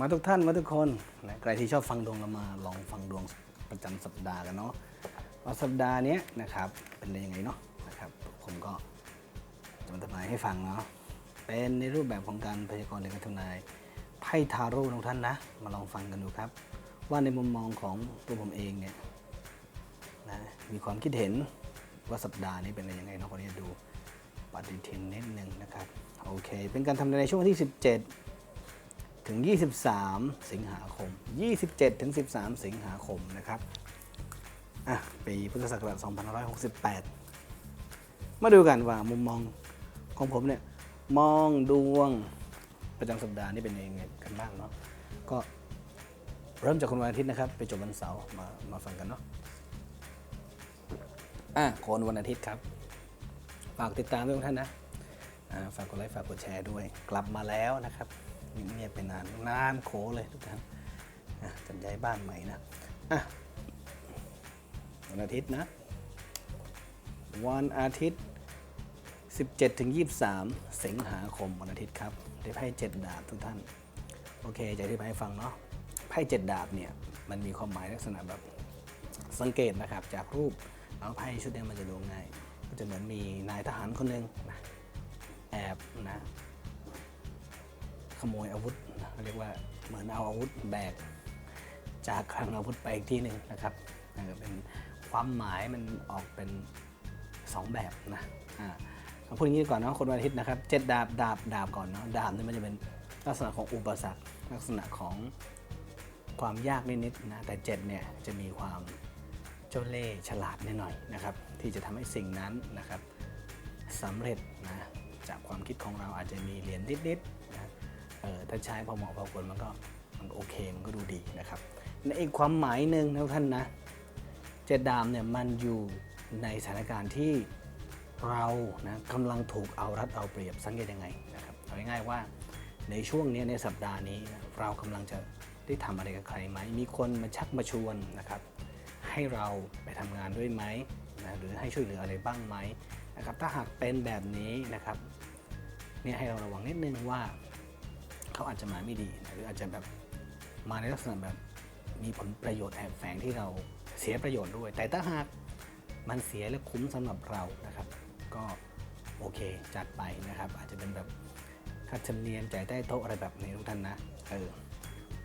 มาทุกท่านมาทุกคนนะใครที่ชอบฟังดวงเรามาลองฟังดวงประจำสัปดาห์กันเนาะว่าสัปดาห์นี้นะครับเป็นยังไงเนาะนะครับผมก็จะมาทำนายให้ฟังเนาะเป็นในรูปแบบของการพยากรณ์หรือการทำนายไพ่ทาโร่ทุกท่านนะ มาลองฟังกันดูครับ ว่าในมุมมองของตัวผมเองเนี่ยนะมีความคิดเห็นว่าสัปดาห์นี้เป็นยังไงเนาะคนนี้ดูปฏิทินนิดนึงนะครับโอเค เป็นการทำนายในช่วงวันที่ 17 ถึง 23 สิงหาคม 27 ถึง 13 สิงหาคมนะครับอะปีพุทธศักราช2568 มาดูกันว่ามุมมองของผมเนี่ยมองดวงประจำสัปดาห์นี้เป็นยังไงกันบ้างเนาะก็เริ่มจากคนวันอาทิตย์นะครับ ไปจบวันเสาร์มามาฟังกันเนาะอะคนวันอาทิตย์ครับ ฝากติดตามด้วยท่านนะฝากกดไลค์ฝากกดแชร์ด้วย กลับมาแล้วนะครับ เงียบไปนานนานโขเลยทุกท่านอะจัดย้ายบ้านใหม่นะอะวันอาทิตย์นะ วันอาทิตย์ 17ถึง23 สิงหาคมวันอาทิตย์ครับได้ไพ่เจ็ดดาบทุกท่าน โอเคจะอธิบายให้ฟังเนาะไพ่เจ็ดดาบเนี่ยมันมีความหมายลักษณะแบบสังเกตนะครับ จากรูปแล้วไพ่ชุดนี้มันจะดูง่าย ก็จะเหมือนมีนายทหารคนหนึ่งนะแอบนะ ขโมยอาวุธเรียกว่าเหมือนเอาอาวุธแบก จากคลังอาวุธไปอีกที่หนึ่งนะครับเออเป็นความหมายมันออกเป็นสองแบบนะอ่าเอาพูดอย่างนี้ก่อนเนาะคนวันอาทิตย์นะครับเจ็ดดาบดาบดาบก่อนเนาะดาบนี่มันจะเป็นลักษณะของอุปสรรคลักษณะของความยากนิดๆนะแต่เจ็ดเนี่ยจะมีความเจ้าเล่ฉลาดนิดหน่อยนะครับ ที่จะทำให้สิ่งนั้นนะครับสำเร็จนะจากความคิดของเราอาจจะมีเหรียญนิดๆนะ เออถ้าใช้พอเหมาะพอควรมันก็มันโอเคมันก็ดูดีนะครับ ในอีกความหมายหนึ่งนะท่านนะเจ็ดดามเนี่ยมันอยู่ในสถานการณ์ที่เรานะกำลังถูกเอารัดเอาเปรียบสังเกตยังไงนะครับเอาง่ายๆว่าในช่วงนี้ในสัปดาห์นี้เรากำลังจะได้ทำอะไรกับใครไหม มีคนมาชักมาชวนนะครับให้เราไปทำงานด้วยไหมนะหรือให้ช่วยเหลืออะไรบ้างไหมนะครับถ้าหากเป็นแบบนี้นะครับเนี่ยให้เราระวังนิดนึงว่า เขาอาจจะมาไม่ดีนะหรืออาจจะแบบมาในลักษณะแบบมีผลประโยชน์แอบแฝงที่เราเสียประโยชน์ด้วย แต่ถ้าหากมันเสียและคุ้มสำหรับเรานะครับ ก็โอเคจัดไปนะครับ อาจจะเป็นแบบค่าธรรมเนียมจ่ายใต้โต๊ะอะไรแบบนี้ทุกท่านนะเออ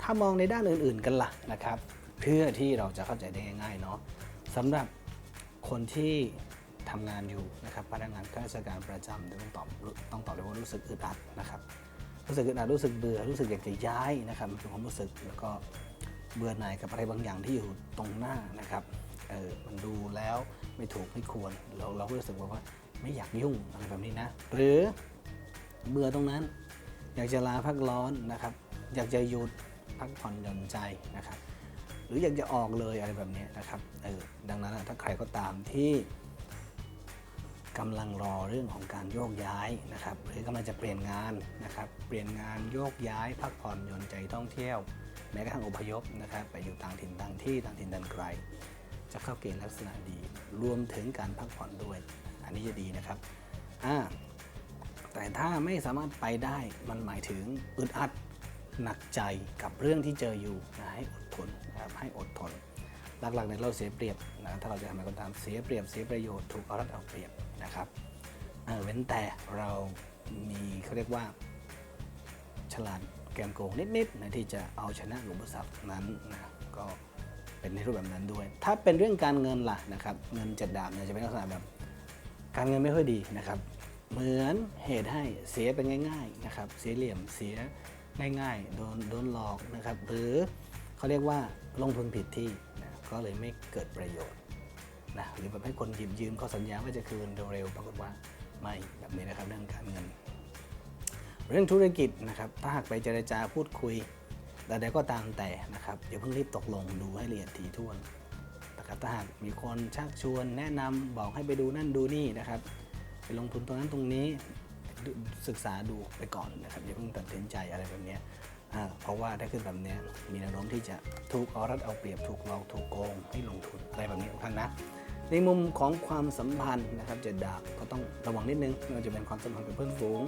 ถ้ามองในด้านอื่นๆกันล่ะนะครับ เพื่อที่เราจะเข้าใจได้ง่ายๆเนาะสำหรับคนที่ทำงานอยู่นะครับพนักงานข้าราชการประจำต้องตอบต้องตอบเลยว่ารู้สึกอึดอัดนะครับ รู้สึกอึดอัดรู้สึกเบื่อรู้สึกอยากจะย้ายนะครับมันเป็นความรู้สึกแล้วก็เบื่อหน่ายกับอะไรบางอย่างที่อยู่ตรงหน้านะครับเออมันดูแล้วไม่ถูกไม่ควรเราเราก็รู้สึกว่าไม่อยากยุ่งอะไรแบบนี้นะ หรือเบื่อตรงนั้น อยากจะลาพักร้อนนะครับ อยากจะหยุดพักผ่อนหย่อนใจนะครับ หรืออยากจะออกเลยอะไรแบบนี้นะครับเออดังนั้นถ้าใครก็ตามที่ กำลังรอเรื่องของการโยกย้ายนะครับหรือกำลังจะเปลี่ยนงานนะครับเปลี่ยนงานโยกย้ายพักผ่อนหย่อนใจท่องเที่ยวแม้กระทั่งอพยพนะครับไปอยู่ต่างถิ่นต่างที่ต่างถิ่นต่างไกล จะเข้าเกณฑ์ลักษณะดี รวมถึงการพักผ่อนด้วย อันนี้จะดีนะครับอ่าแต่ถ้าไม่สามารถไปได้มันหมายถึงอึดอัดหนักใจกับเรื่องที่เจออยู่นะให้อดทนนะครับให้อดทนหลักๆเนี่ยเราเสียเปรียบนะถ้าเราจะทำอะไรก็ตามเสียเปรียบเสียประโยชน์ถูกเอารัดเอาเปรียบ นะครับเเว้นแต่เรามีเขาเรียกว่า ฉลาดแกมโกงนิดๆนะที่จะเอาชนะอุปสรรคนั้นนะก็เป็นในรูปแบบนั้นด้วย ถ้าเป็นเรื่องการเงินล่ะนะครับเงินเจ็ดดาบเนี่ยจะเป็นลักษณะแบบ การเงินไม่ค่อยดีนะครับ เหมือนเหตุให้เสียไปง่ายๆนะครับเสียเหลี่ยมเสียง่ายๆโดนโดนหลอกนะครับหรือเขาเรียกว่าลงทุนผิดที่นะก็เลยไม่เกิดประโยชน์ นะหรือแบบให้คนหยิบยืมเขาสัญญาว่าจะคืนเร็วๆปรากฏว่าไม่แบบนี้นะครับเรื่องการเงิน เรื่องธุรกิจนะครับถ้าหากไปเจรจาพูดคุยแต่ใดก็ตามแต่นะครับอย่าเพิ่งรีบตกลงดูให้ละเอียดถี่ถ้วนนะครับถ้าหากมีคนชักชวนแนะนำบอกให้ไปดูนั่นดูนี่นะครับ ไปลงทุนตรงนั้นตรงนี้ศึกษาดูไปก่อนนะครับอย่าเพิ่งตัดสินใจอะไรแบบนี้เพราะว่าถ้าขึ้นแบบนี้มีแนวโน้มที่จะถูกเอารัดเอาเปรียบถูกหลอกถูกโกงให้ลงทุนอะไรแบบนี้ทุกท่านนะ ในมุมของความสัมพันธ์นะครับเจ็ดดาบก็ต้องระวังนิดนึงไม่ว่าจะเป็นความสัมพันธ์กับเพื่อนฝูง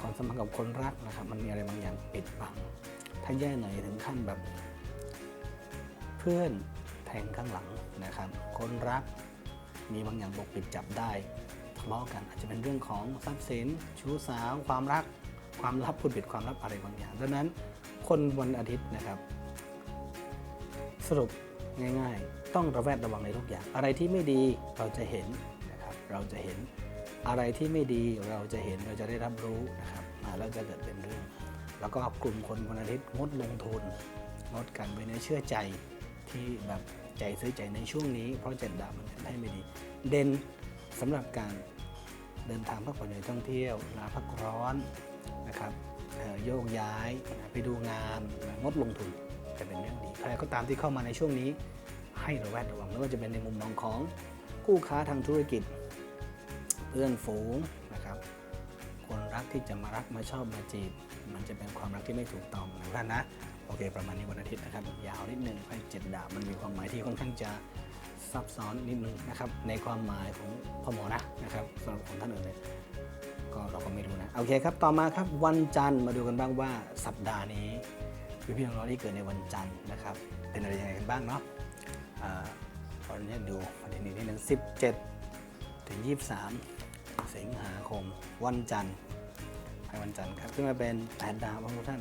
ความสัมพันธ์กับคนรักนะครับ มันมีอะไรบางอย่างปิดบังทถ้าแย่หน่อยถึงขั้นแบบ เพื่อนแทงข้างหลังนะครับ คนรักมีบางอย่างปกปิดจับได้ทะเลาะกันอาจจะเป็นเรื่องของทรัพย์สินชู้สาว ความรัก ความลับพูดปิดความลับอะไรบางอย่างดังนั้นคนวันอาทิตย์นะครับ สรุปง่าย ๆ ต้องระแวดระวังในทุกอย่าง อะไรที่ไม่ดีเราจะเห็นนะครับ เราจะเห็นอะไรที่ไม่ดีเราจะเห็นเราจะได้รับรู้นะครับแล้วจะเกิดเป็นเรื่อง แล้วก็กลุ่มคนวันอาทิตย์งดลงทุนงดการไปเนื้อเชื่อใจที่แบบใจซื้อใจในช่วงนี้ เพราะเจ็ดดาวมันให้ไม่ดี เด่นสำหรับการเดินทางพักผ่อนในท่องเที่ยวลาพักร้อนนะครับเอ่อโยกย้ายไปดูงานงดลงทุนจะเป็นเรื่องดีใครก็ตามที่เข้ามาในช่วงนี้ ให้ระแวดระวังไม่ว่าจะเป็นในมุมมองของคู่ค้าทางธุรกิจ เพื่อนฝูงนะครับคนรักที่จะมารักมาชอบมาจีบ มันจะเป็นความรักที่ไม่ถูกต้องนะท่านนะโอเค ประมาณนี้วันอาทิตย์นะครับ ยาวนิดนึงไพ่เจ็ดดาบมันมีความหมายที่ค่อนข้างจะซับซ้อนนิดนึงนะครับในความหมายของพ่อหมอนะนะครับสำหรับของท่านอื่นเนี่ยก็เราก็ไม่รู้นะโอเคครับต่อมาครับวันจันทร์มาดูกันบ้างว่าสัปดาห์นี้พี่พี่น้องๆที่เกิดในวันจันทร์นะครับเป็นอะไรยังไงกันบ้างเนาะ ขออนุญาตดูประเด็นนี้นิดนึง17 ถึง 23 สิงหาคม วันจันทร์ให้วันจันทร์ครับ ขึ้นมาเป็น 8 ดาวครับทุกท่าน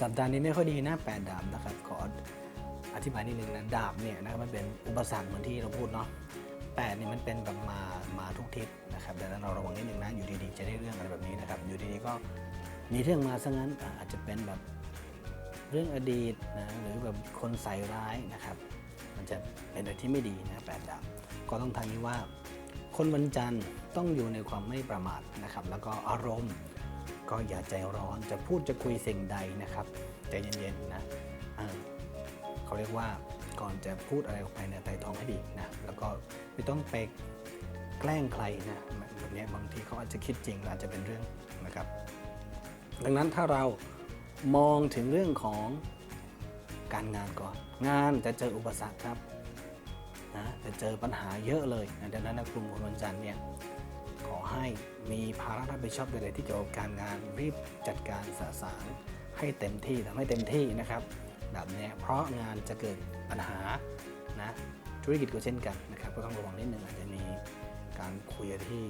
สัปดาห์นี้ไม่ค่อยดีนะ8ดาบนะครับ ขออธิบายนิดนึงนะดาบเนี่ยนะครับมันเป็นอุปสรรคเหมือนที่เราพูดเนาะแปดนี่มันเป็นแบบมา มาทุกทิศนะครับดังนั้นเราระวังนิดนึงนะ อยู่ดีๆ จะได้เรื่องอะไรแบบนี้นะครับ อยู่ดีๆ ก็มีเรื่องมาซะงั้นอาจจะเป็นแบบ เรื่องอดีตนะหรือแบบคนใส่ร้ายนะครับ มันจะเป็นอะไรที่ไม่ดีนะแปดดาบก็ต้องทางนี้ว่า คนวันจันทร์ต้องอยู่ในความไม่ประมาทนะครับ แล้วก็อารมณ์ก็อย่าใจร้อนจะพูดจะคุยสิ่งใดนะครับใจเย็นๆนะเขาเรียกว่าก่อนจะพูดอะไรออกไปเนี่ยไต่ตองให้ดีนะแล้วก็ไม่ต้องไปแกล้งใครนะแบบนี้บางทีเขาอาจจะคิดจริงอาจจะเป็นเรื่องนะครับ ดังนั้นถ้าเรา มองถึงเรื่องของการงานก่อน งานจะเจออุปสรรคครับนะจะเจอปัญหาเยอะเลยนะดังนั้นนะกลุ่มคนวันจันทร์เนี่ยขอให้มีภาระรับผิดชอบใดๆที่เกี่ยวกับการงานรีบจัดการสะสางให้เต็มที่ทำให้เต็มที่นะครับแบบนี้เพราะงานจะเกิดปัญหานะธุรกิจก็เช่นกันนะครับก็ต้องระวังนิดนึงอาจจะมีการคุยที่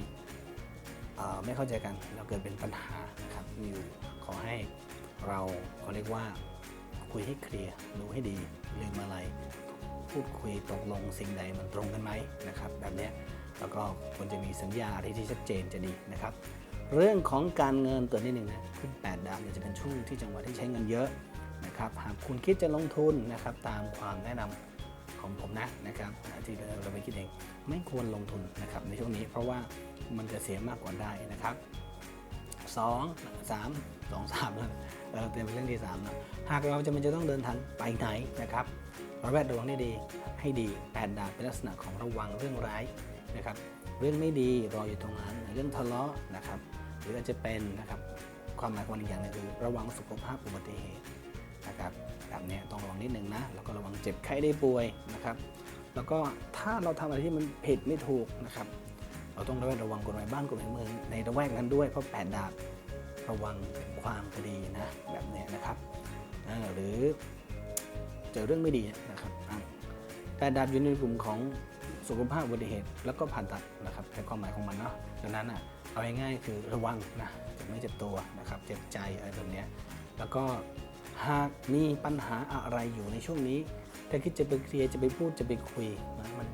ไม่เข้าใจกันแล้วเกิดเป็นปัญหานะครับอยู่ขอให้ เราเขาเรียกว่า คุยให้เคลียร์รู้ให้ดีลืมอะไร พูดคุยตกลงสิ่งใดมันตรงกันไหมนะครับ แบบนี้แล้วก็ควรจะมีสัญญาอะไรที่ชัดเจนจะดีนะครับ เรื่องของการเงินตัวนี้หนึ่งนะขึ้น 8 ดาวเนี่ยจะเป็นช่วงที่จังหวะที่ใช้เงินเยอะนะครับหากคุณคิดจะลงทุนนะครับตามความแนะนำของผมนะนะครับที่เราไปคิดเองไม่ควรลงทุนนะครับในช่วงนี้เพราะว่ามันจะเสียมากกว่าได้นะครับสองสามสองสามแล้ว เออเต็มเป็นเรื่องที่สามแล้วหากเราจะมันจะต้องเดินทางไปไหนนะครับระแวดระวังให้ดีให้ดีแปดดาบเป็นลักษณะของระวังเรื่องร้ายนะครับ เรื่องไม่ดีรออยู่ตรงนั้นเรื่องทะเลาะนะครับ หรืออาจจะเป็นนะครับความหมายของมันอีกอย่างหนึงคือระวังสุขภาพอุบัติเหตุนะครับแบบนี้ต้องระวังนิดนึงนะแล้วก็ระวังเจ็บไข้ได้ป่วยนะครับ แล้วก็ถ้าเราทำอะไรที่มันผิดไม่ถูกนะครับ เราต้องระแวดระวังกฎหมายบ้านกฎหมายเมืองในระแวกนั้นด้วยเพราะแปดดาบระวัง ความคดีนะแบบเนี้ยนะครับหรือเจอเรื่องไม่ดีนะครับแปดดาบอยู่ในกลุ่มของสุขภาพอุบัติเหตุ แล้วก็ผ่าตัดนะครับในความหมายของมันเนาะดังนั้นอะเอาง่ายๆคือระวังนะจะไม่เจ็บตัวนะครับเจ็บใจอะไรแบบเนี้ยแล้วก็หากมีปัญหาอะไรอยู่ในช่วงนี้ ถ้าคิดจะไปเคลียร์จะไปพูดจะไปคุยนะมัน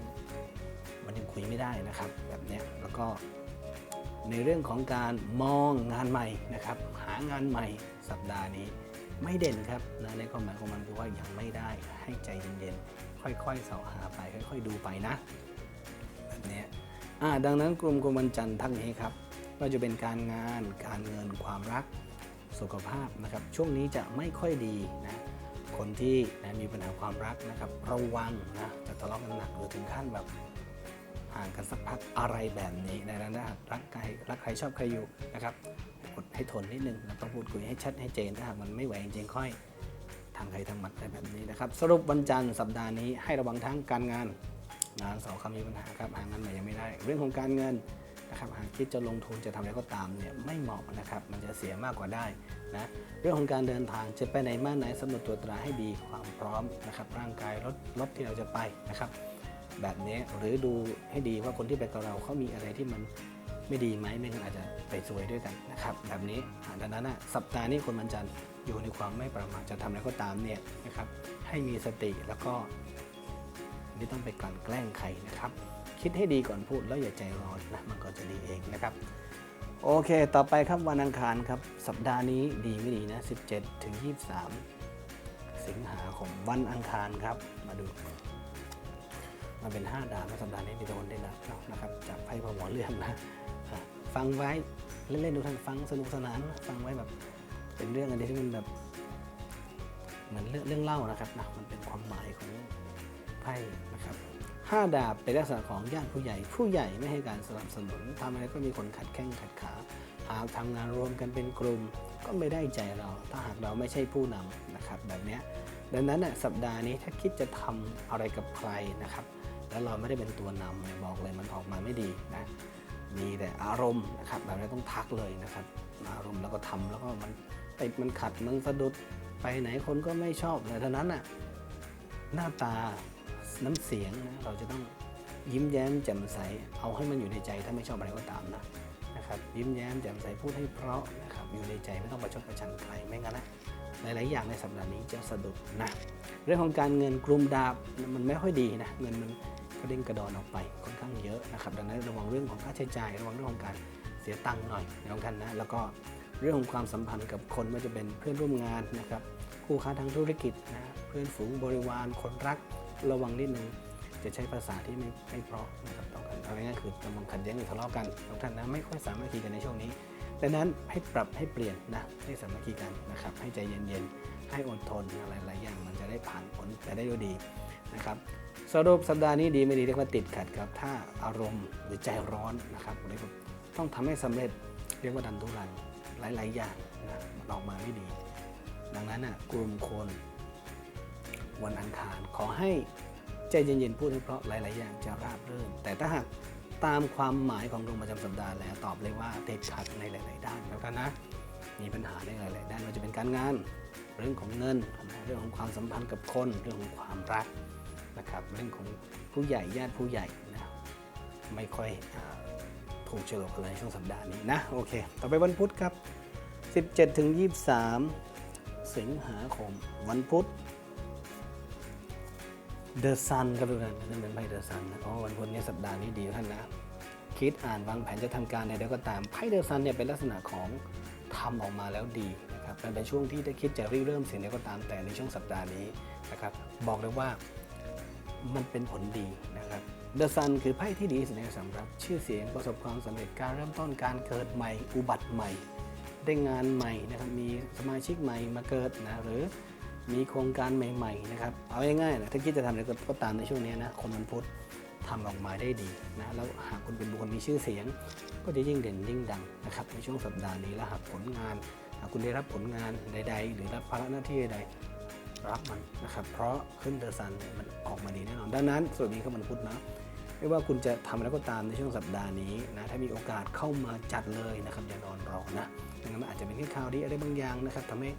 มันยังคุยไม่ได้นะครับ แบบเนี้ยแล้วก็ ในเรื่องของการมองงานใหม่นะครับ หางานใหม่สัปดาห์นี้ ไม่เด่นครับนะในความหมายของมันคือว่ายังไม่ได้ให้ใจเย็นๆค่อยๆเสาะหาไป ค่อย ๆ ดูไปนะแบบนี้อ่าดังนั้นกลุ่มคนวันจันทร์ทั้งนี้ครับก็จะเป็นการงานการเงินความรักสุขภาพนะครับ ช่วงนี้จะไม่ค่อยดีนะคนที่นะมีปัญหาความรักนะครับ ระวังนะจะทะเลาะกันหนักหรือถึงขั้นแบบ ห่างกันสักพักอะไรแบบนี้ในนั้นนะรักใครรักใครชอบใครอยู่นะครับอดให้ทนนิดนึงแล้วก็พูดคุยให้ชัดให้เจนถ้าหากมันไม่ไหวจริงๆค่อยทางใครทางมันอะไรแบบนี้นะครับ สรุปวันจันทร์สัปดาห์นี้ให้ระวังทั้งการงานงานสองคำมีปัญหาครับหางานใหม่ยังไม่ได้ เรื่องของการเงินนะครับหากคิดจะลงทุนจะทำอะไรก็ตามเนี่ยไม่เหมาะนะครับ มันจะเสียมากกว่าได้นะเรื่องของการเดินทางจะไปไหนมาไหนสำรวจตัวตราให้ดีความพร้อมนะครับร่างกายรถรถที่เราจะไปนะครับ แบบนี้หรือดูให้ดีว่าคนที่ไปกับเราเขามีอะไรที่มันไม่ดีไหมไม่งั้นอาจจะไปซวยด้วยกันนะครับ แบบนี้ดังนั้นนะสัปดาห์นี้คนมันจันทร์อยู่ในความไม่ประมาทจะทำอะไรก็ตามเนี่ยนะครับ ให้มีสติแล้วก็ไม่ต้องไปกลั่นแกล้งใครนะครับ คิดให้ดีก่อนพูดแล้วอย่าใจร้อนนะมันก็จะดีเองนะครับ โอเค ต่อไปครับวันอังคารครับ สัปดาห์นี้ดีไม่ดีนะ 17 ถึง 23 สิงหาคมวันอังคารครับมาดู มันเป็น 5 ดาวนสัปดาห์นี้มีแต่คนได้รับเนาะนะครับจากไพ่พอหมอเรื่องนะฟังไว้เล่นๆดูท่านฟังสนุกสนานฟังไว้แบบเป็นเรื่องอะไรที่มันแบบเหมือนเรื่องเรื่องเล่านะครับนะมันเป็นความหมายของไพ่นะครับห้าดาบเป็นลักษณะของญาติผู้ใหญ่ ผู้ใหญ่ไม่ให้การสนับสนุนทำอะไรก็มีคนขัดแข้งขัดขา หากทำงานรวมกันเป็นกลุ่มก็ไม่ได้ใจเรา ถ้าหากเราไม่ใช่ผู้นำนะครับแบบนี้ดังนั้นน่ะสัปดาห์นี้ถ้าคิดจะทำอะไรกับใครนะครับ แล้วเราไม่ได้เป็นตัวนำเนี่ยบอกเลยมันออกมาไม่ดีนะมีแต่อารมณ์นะครับแบบนี้ต้องทักเลยนะครับ อารมณ์แล้วก็ทำแล้วก็มันติดมันขัดมันสะดุดไปไหนคนก็ไม่ชอบเลยดังนั้นน่ะหน้าตาน้ำเสียงนะเราจะต้องยิ้มแย้มแจ่มใส เอาให้มันอยู่ในใจถ้าไม่ชอบอะไรก็ตามนะนะครับยิ้มแย้มแจ่มใสพูดให้เพราะนะครับอยู่ในใจไม่ต้องประชดประชันใครไม่งั้นนะหลาย ๆ อย่างในสัปดาห์นี้จะสะดุดนะเรื่องของการเงินกลุ่มดาบมันไม่ค่อยดีนะเงินมัน กระเด้งกระดอนออกไปค่อนข้างเยอะนะครับดังนั้นระวังเรื่องของค่าใช้จ่ายระวังเรื่องของการเสียตังค์หน่อยนะครับท่านนะแล้วก็เรื่องของความสัมพันธ์กับคนไม่ว่าจะเป็นเพื่อนร่วมงานนะครับคู่ค้าทางธุรกิจนะเพื่อนฝูงบริวารคนรักระวังนิดนึงจะใช้ภาษาที่ไม่ไม่เพราะนะครับต้องกันเอาง่ายๆคือกำลังขัดแย้งหรือทะเลาะกันทุกท่านนะไม่ค่อยสามัคคีกันในช่วงนี้ดังนั้นให้ปรับให้เปลี่ยนนะให้สามัคคีกันนะครับให้ใจเย็นๆ ให้อดทนอะไรหลายอย่างมันจะได้ผ่านผลไปได้ด้วยดีนะครับสรุปสัปดาห์นี้ดีไม่ดีเรียกว่าติดขัดครับ ถ้าอารมณ์หรือใจร้อนนะครับเรียกว่าต้องทำให้สำเร็จเรียกว่าดันทุรังหลาย ๆ อย่างนะมันออกมาไม่ดี ดังนั้นนะกลุ่มคนวันอังคารขอให้ใจเย็นๆพูดเพราะหลาย ๆ อย่างจะราบรื่น แต่ถ้าหากตามความหมายของดวงประจำสัปดาห์แล้วตอบเลยว่าติดขัดในหลาย ๆ ด้านแล้วกันนะมีปัญหาในหลาย ๆ ด้านว่าจะเป็นการงาน เรื่องของเงิน เรื่องของความสัมพันธ์กับคน เรื่องของความรักนะครับ เรื่องของผู้ใหญ่ญาติผู้ใหญ่นะไม่ค่อยอถูกโฉลกอะไรช่วงสัปดาห์นี้นะโอเค ต่อไปวันพุธครับ 17ถึง23 สิงหาคมวันพุธ The Sun ครับทุกท่านนั่นเป็นไพ่ The Sun นะอ๋อวันพุธนี้สัปดาห์นี้ดีท่านนะ คิดอ่านวางแผนจะทำการในเดี๋ยวก็ตามไพ่ The Sun เนี่ยเป็นลักษณะของทำออกมาแล้วดี นะครับมันเป็นช่วงที่ได้คิดจะริเริ่มสิ่งใดก็ตามแต่ในช่วงสัปดาห์นี้นะครับบอกเลยว่ามันเป็นผลดีนะครับ The Sun คือไพ่ที่ดีสุดในสำหรับ ชื่อเสียงประสบความสำเร็จการเริ่มต้นการเกิดใหม่ อุบัติใหม่ ได้งานใหม่นะครับมีสมาชิกใหม่มาเกิดนะหรือมีโครงการใหม่ๆนะครับเอาง่ายๆนะถ้าคิดจะทำอะไรก็ตามในช่วงนี้นะคนมันพุทธทำออกมาได้ดีนะแล้วหากคุณเป็นบุคคลมีชื่อเสียง ก็จะยิ่งเด่นยิ่งดังนะครับในช่วงสัปดาห์นี้แล้วหากผลงาน คุณได้รับผลงานใด ๆ หรือรับภาระหน้าที่ใดๆรับมันนะครับ เพราะขึ้นเดอร์ซันมันออกมาดีแน่นอน ดังนั้นส่วนนี้ก็มันพุธนะ ไม่ว่าคุณจะทำแล้วก็ตามในช่วงสัปดาห์นี้นะ ถ้ามีโอกาสเข้ามาจัดเลยนะครับ อย่านอนรอนะไม่งั้นมันอาจจะเป็นแค่ข่าวดีอะไรบางอย่างนะครับทำให้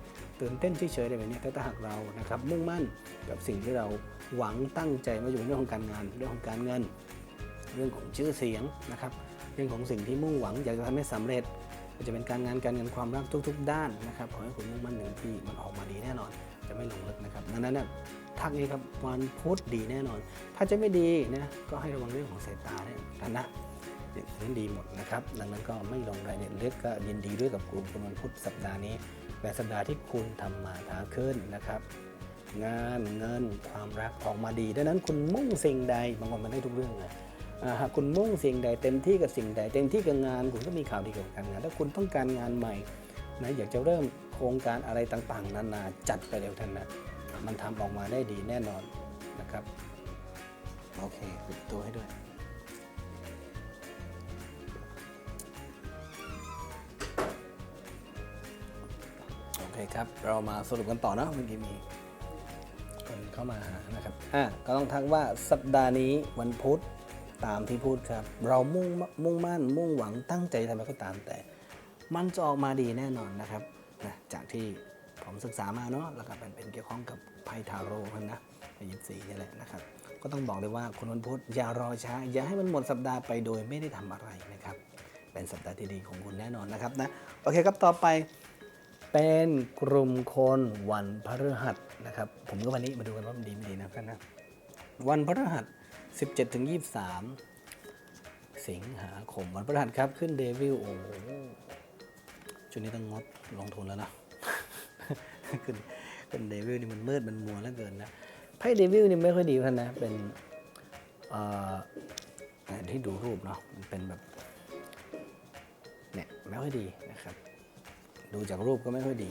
ตื่นเต้นเฉยๆอะไรแบบนี้แต่ถ้าหากเรานะครับ มุ่งมั่นกับสิ่งที่เราหวังตั้งใจมาอยู่ในเรื่องของการงาน เรื่องของการเงิน เรื่องของชื่อเสียงนะครับ เรื่องของสิ่งที่มุ่งหวังอยากจะทำให้สำเร็จ ก็จะเป็นการงานการเงินความรักทุก ๆ ด้านนะครับขอให้คุณมุ่งมั่นหนึ่งที่มันออกมาดีแน่นอน จะไม่หลงลึกนะครับดังนั้นนะทักนี้ครับวันพุธดีแน่นอน ถ้าจะไม่ดีนะก็ให้ระวังเรื่องของสายตาเนี่ยกันนะอย่างนั้นดีหมดนะครับ ดังนั้นก็ไม่ลงรายละเอียดลึกก็ยินดีด้วยกับกลุ่มคนวันพุธสัปดาห์นี้เป็นสัปดาห์ที่คุณทำมาค้าขึ้นนะครับงานเงินความรักออกมาดี ดังนั้นคุณมุ่งสิ่งใดบางคนมันได้ทุกเรื่องเลย หากคุณมุ่งสิ่งใดเต็มที่กับสิ่งใดเต็มที่กับงาน คุณก็มีข่าวดีเกี่ยวกับการงาน ถ้าคุณต้องการงานใหม่นะอยากจะเริ่มโครงการอะไรต่างๆ นานาจัดไปเร็วท่านนะมันทำออกมาได้ดีแน่นอนนะครับโอเคปิดตัวให้ด้วยโอเคครับเรามาสรุปกันต่อเนอะเมื่อกี้มีคนเข้ามาหานะครับอะก็ต้องทักว่าสัปดาห์นี้วันพุธ ตามที่พูดครับ เรามุ่งมุ่งมั่น มุ่งหวังตั้งใจทำอะไรก็ตามแต่ มันจะออกมาดีแน่นอนนะครับนะจากที่ผมศึกษามาเนาะแล้วก็เป็นเป็นเกี่ยวข้องกับไพ่ทาโร่มันนะไพ่ยิปซีนี่แหละนะครับ ก็ต้องบอกเลยว่าคุณวันพุธอย่ารอช้า อย่าให้มันหมดสัปดาห์ไปโดยไม่ได้ทำอะไรนะครับ เป็นสัปดาห์ที่ดีของคุณแน่นอนนะครับนะโอเคครับต่อไปเป็นกลุ่มคนวันพฤหัสนะครับ ผมก็วันนี้มาดูกันว่ามันดีไม่ดีนะเพื่อนนะวันพฤหัส 17ถึง23 สิงหาคมวันพฤหัสครับขึ้นเดวิลโอ้โหช่วงนี้ต้องงดลงทุนแล้วนะขึ้นขึ้นเดวิลนี่มันมืดมันมัวแล้วเกินนะไพ่เดวิลนี่ไม่ค่อยดีท่านนะ เป็นเอ่ออย่าที่ดูรูปเนาะมันเป็นแบบเนี่ยไม่ค่อยดีนะครับ ดูจากรูปก็ไม่ค่อยดี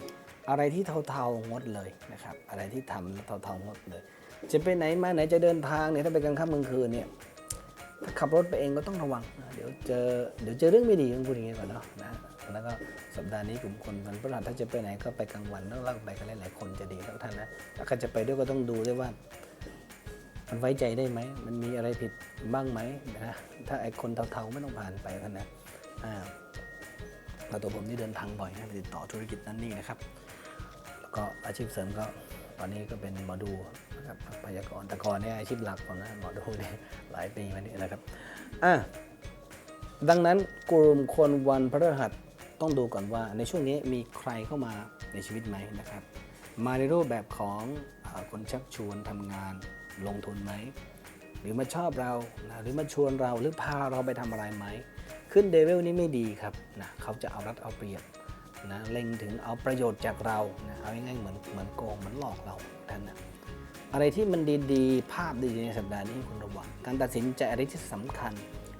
อะไรที่เทาๆงดเลยนะครับ อะไรที่ทำเทาๆงดเลย จะไปไหนมาไหนจะเดินทางเนี่ยถ้าไปกลางค่ำกลางคืนเนี่ยถ้าขับรถไปเองก็ต้องระวัง เดี๋ยวเจอเดี๋ยวเจอเรื่องไม่ดีต้องพูดอย่างนี้ก่อนเนาะนะแล้วก็สัปดาห์นี้กลุ่มคนวันพฤหัสถ้าจะไปไหนก็ไปกลางวันแล้วเราไปกันหลายๆคนจะดีแล้วท่านนะถ้าใครจะไปด้วยก็ต้องดูด้วยว่ามันไว้ใจได้ไหม มันมีอะไรผิดบ้างไหมนะ ถ้าไอ้คนเทาๆไม่ต้องผ่านไปท่านนะอ่าแล้วตัวผมนี่เดินทางบ่อยนะติดต่อธุรกิจนั่นนี่นะครับ แล้วก็อาชีพเสริมก็ ตอนนี้ก็เป็นหมอดูนะครับพยากรณ์แต่ก่อนเนี่ยอาชีพหลักผมนะหมอดูเนี่ยหลายปีมานี้นะครับอะดังนั้นกลุ่มคนวันพฤหัสต้องดูก่อนว่า ในช่วงนี้มีใครเข้ามาในชีวิตไหมนะครับ มาในรูปแบบของอคนชักชวนทำงานลงทุนไหม หรือมาชอบเรานะหรือมาชวนเราหรือพาเราไปทำอะไรไหม ขึ้นเดวิลนี้ไม่ดีครับนะเขาจะเอารัดเอาเปรียบ นะเล็งถึงเอาประโยชน์จากเรานะเอาง่ายๆเหมือนเหมือนโกงเหมือนหลอกเราท่านนะอะไรที่มันดีๆ ภาพดีๆในสัปดาห์นี้คุณระวังการตัดสินใจอะไรที่สำคัญ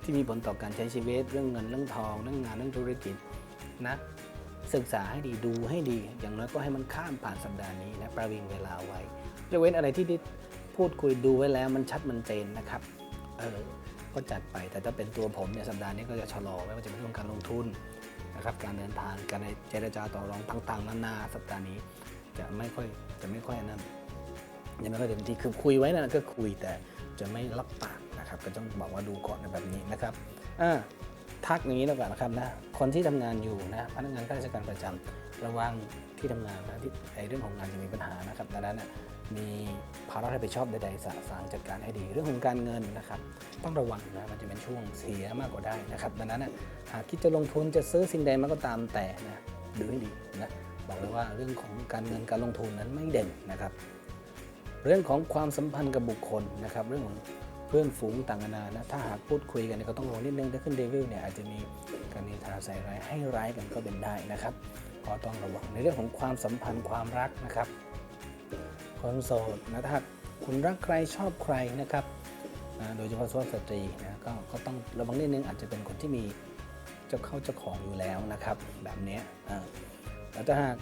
ที่มีผลต่อการใช้ชีวิตเรื่องเงินเรื่องทอง เรื่องงานเรื่องธุรกิจนะศึกษาให้ดีดูให้ดี อย่างน้อยก็ให้มันข้ามผ่านสัปดาห์นี้นะประวิงเวลาไว้ยกเว้นอะไรที่ได้พูดคุยดูไว้แล้วมันชัดมันเจนนะครับเออก็จัดไปแต่ถ้าเป็นตัวผมเนี่ยสัปดาห์นี้ก็จะชะลอไว้ว่าจะเป็นเรื่องการลงทุน นะครับการเดินทางการเจรจาต่อรองต่างๆนานาสัปดาห์นี้ จะไม่ค่อยจะไม่ค่อยนั่นยังไม่ค่อยเต็มที่คือคุยไว้นะก็คุยแต่จะไม่รับปากนะครับก็ต้องบอกว่าดูก่อนในแบบนี้นะครับอ่าทักอย่างนี้แล้วกันนะครับนะคนที่ทำงานอยู่นะพนักงานข้าราชการประจำระวังที่ทำงานนะที่ไอเรื่องของงานจะมีปัญหานะครับดังนั้นนะ มีภาระรับผิดชอบใดๆสะสางจัดการให้ดี เรื่องของการเงินนะครับต้องระวังนะมันจะเป็นช่วงเสียมากกว่าได้นะครับดังนั้นนะหากคิดจะลงทุนจะซื้อสิ่งใดมาก็ตามแต่นะดูให้ดีนะบอกเลยว่าเรื่องของการเงินการลงทุนนั้นไม่เด่นนะครับ เรื่องของความสัมพันธ์กับบุคคลนะครับ เรื่องของเพื่อนฝูงต่างๆนานานะถ้าหากพูดคุยกันเนี่ยก็ต้องระวังนิดนึงถ้าขึ้นเดวิลเนี่ยอาจจะมีการนินทาใส่ร้ายให้ร้ายกันก็เป็นได้นะครับก็ต้องระวังในเรื่องของความสัมพันธ์ความรักนะครับ คนโสดนะถ้าคุณรักใครชอบใครนะครับนะโดยเฉพาะสุภาพสตรีนะก็ก็ต้องระวังนิดนึงอาจจะเป็นคนที่มีเจ้าเข้าเจ้าของอยู่แล้วนะครับ แบบนี้แล้วถ้าหาก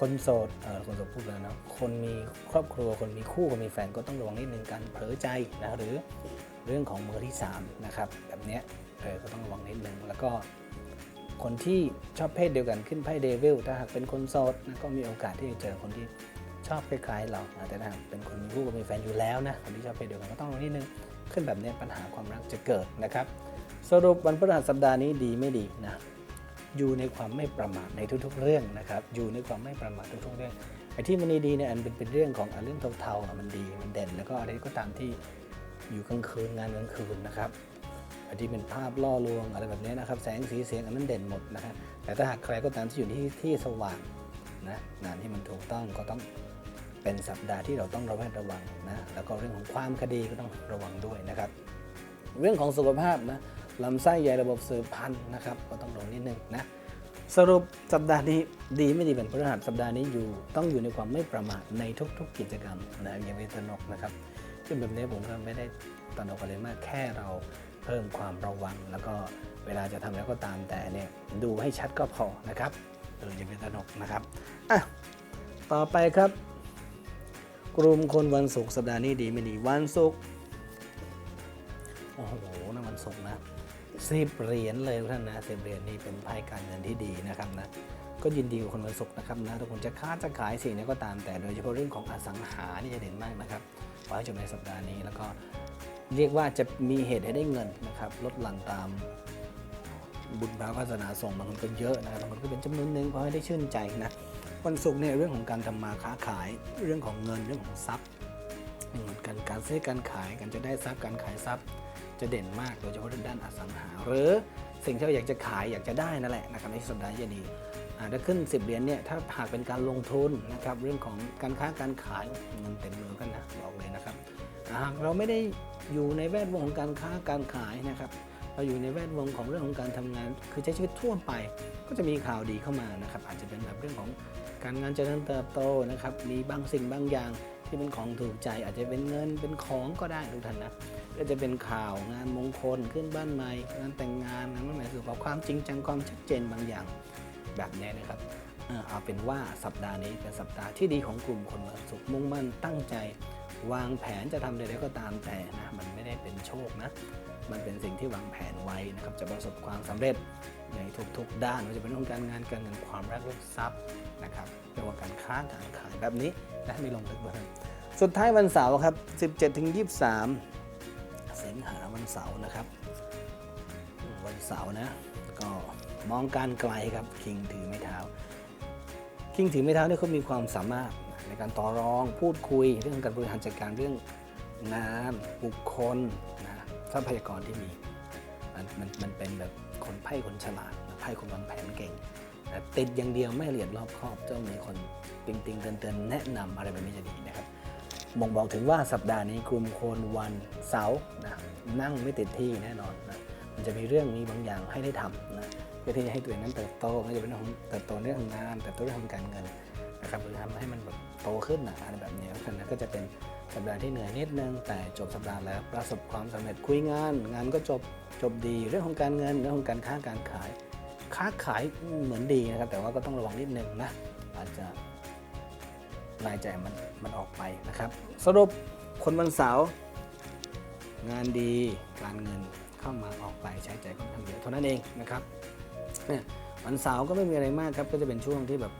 คนโสดคนโสดพูดแล้วนะคนมีครอบครัวคนมีคู่คนมีแฟนก็ต้องระวังนิดนึงการเผลอใจนะหรือเรื่องของมือที่สามนะครับแบบนี้เออก็ต้องระวังนิดนึงแล้วก็ คนที่ชอบเพศเดียวกันขึ้นไพ่เดวิลถ้าหากเป็นคนโสดนะก็มีโอกาสที่จะเจอคนที่ชอบคล้ายๆเราแต่ถ้าเป็นคนมีคู่กับมีแฟนอยู่แล้วนะคนที่ชอบเพศเดียวกันก็ต้องระวังนิดนึงขึ้นแบบนี้ปัญหาความรักจะเกิดนะครับ สรุปวันพฤหัสสัปดาห์นี้ดีไม่ดีนะอยู่ในความไม่ประมาทในทุกๆเรื่องนะครับ อยู่ในความไม่ประมาททุกๆเรื่องไอ้ที่มันดีเนี่ยอันเป็นเป็นเรื่องของอันเรื่องเทาๆมันดีมันเด่นแล้วก็อะไรก็ตามที่อยู่กลางคืนงานกลางคืนนะครับ ที่เป็นภาพล่อลวงอะไรแบบนี้นะครับแสงสีเสียงอันนั้นเด่นหมดนะครับแต่ถ้าหากใครก็ตามที่อยู่ที่ที่สว่างนะงานที่มันถูกต้องก็ต้องเป็นสัปดาห์ที่เราต้องระแวดระวังนะแล้วก็เรื่องของความคดีก็ต้องระวังด้วยนะครับ เรื่องของสุขภาพนะลำไส้ใหญ่ระบบสืบพันธุ์นะครับ ก็ต้องระวังนิดนึงนะสรุปสัปดาห์นี้ดีไม่ดีเป็นพฤหัสสัปดาห์นี้อยู่ต้องอยู่ในความไม่ประมาทในทุก ๆ กิจกรรมนะอย่าไปตระหนกนะครับซึ่งแบบนี้ผมก็ไม่ได้ตระหนกอะไรมากแค่เรา พิ่มความระวัง แล้วก็เวลาจะทำแล้วก็ตามแต่เนี่ยดูให้ชัดก็พอนะครับเอออย่าไปตระหนกนะครับอะต่อไปครับ กลุ่มคนวันศุกร์สัปดาห์นี้ดีไม่ดีวันศุกร์โอ้โหนะวันศุกร์นะสิบเหรียญเลยท่านนะสิบเหรียญนี่เป็นไพ่การเงินที่ดีนะครับนะก็ยินดีกับคนวันศุกร์นะครับนะทุกคนจะค้าจะขายสิ่งนี้ก็ตามแต่โดยเฉพาะเรื่องของอสังหานี่จะเด่นมากนะครับ ไว้จนในสัปดาห์นี้ แล้วก็เรียกว่าจะมีเหตุให้ได้เงินนะครับลดหลั่นตามบุญพระวาสนาส่งบางคนก็เยอะนะครับบางคนก็เป็นจำนวนหนึ่งพอให้ได้ชื่นใจนะวันศุกร์เนี่ยเรื่องของการทำมาค้าขายเรื่องของเงินเรื่องของทรัพย์เหมือนกันการซื้อการขายการจะได้ทรัพย์การขายทรัพย์จะเด่นมากโดยเฉพาะด้านอสังหา หรือสิ่งที่เราอยากจะขายอยากจะได้นั่นแหละนะครับในสัปดาห์นี้ดี ถ้าขึ้น 10 เหรียญเนี่ยถ้าหากเป็นการลงทุนนะครับเรื่องของการค้าการขายเงินเต็มมือกันนะบอกเลยนะครับหากเราไม่ได้อยู่ในแวดวงของการค้าการขายนะครับเราอยู่ในแวดวงของเรื่องของการทำงาน คือใช้ชีวิตทั่วไป ก็จะมีข่าวดีเข้ามานะครับอาจจะเป็นแบบเรื่องของการงานเจริญเติบโตนะครับมีบางสิ่งบางอย่างที่เป็นของถูกใจ อาจจะเป็นเงินเป็นของก็ได้ทุกท่านนะก็จะเป็นข่าวงานมงคลขึ้นบ้านใหม่งานแต่งงานงานมั่นหมายสู่กับความจริงจังความชัดเจนบางอย่าง แบบนี้นะครับเอาเป็นว่าสัปดาห์นี้เป็นสัปดาห์ที่ดีของกลุ่มคนวันศุกร์มุ่งมั่นตั้งใจ วางแผนจะทำใดๆก็ตามแต่นะมันไม่ได้เป็นโชคนะ มันเป็นสิ่งที่วางแผนไว้นะครับจะประสบความสำเร็จในทุกๆ ด้านไม่ว่าจะเป็นเรื่องการงานการเงินความรักลูกทรัพย์นะครับเรื่องของการค้าการขายแบบนี้นะไม่ลงลึกเลยสุดท้ายวันเสาร์ครับ 17-23 สิงหาวันเสาร์นะครับ วันเสาร์นะก็ มองการไกลครับคิงถือไม้เท้าคิงถือไม้เท้าเนี่ยเขามีความสามารถในการต่อรองพูดคุยเรื่องการบริหารจัดการเรื่องงานบุคคลนะทรัพยากรที่มีมันมันมันเป็นแบบคนไพ่คนฉลาดไพ่คนวางแผนเก่งแต่ติดอย่างเดียวไม่ละเอียดรอบคอบเจ้ามีคนติงติงเตือนเตือนแนะนำอะไรแบบนี้จะดีนะครับบ่งบอกถึงว่าสัปดาห์นี้กลุ่มคนวันเสาร์นะนั่งไม่ติดที่แน่นอนนะมันจะมีเรื่องมีบางอย่างให้ได้ทำนะ พื่อที่จะให้ตัวเองนั้นเติบโตไม่ว่าจะเป็นเรื่องของเติบโตเรื่องของงานเติบโตเรื่องของการเงินนะครับหรือทำให้มันแบบโตขึ้นนะอะไรแบบนี้เพราะฉะนั้นก็จะเป็นสัปดาห์ที่เหนื่อยนิดนึงแต่จบสัปดาห์แล้วประสบความสำเร็จคุยงาน งานก็จบจบดีเรื่องของการเงินเรื่องของการค้าการขาย ค้าขายเหมือนดีนะครับ แต่ว่าก็ต้องระวังนิดนึงนะอาจจะรายจ่ายมันมันออกไปนะครับ สรุปคนวันเสาร์งานดีการเงินเข้ามาออกไปใช้จ่ายค่อนข้างเยอะเท่านั้นเองนะครับ เนี่ยวันเสาร์ก็ไม่มีอะไรมากครับ ก็จะเป็นช่วงที่แบบ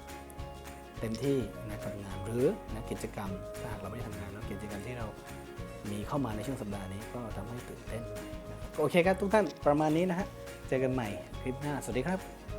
เต็มที่นะกับงานหรือนะกิจกรรมถ้าหากเราไม่ได้ทำงานแล้วกิจกรรมที่เรามีเข้ามาในช่วงสัปดาห์นี้ก็ทำให้ตื่นเต้นนะครับโอเคครับทุกท่านประมาณนี้นะฮะเจอกันใหม่คลิปหน้าสวัสดีครับ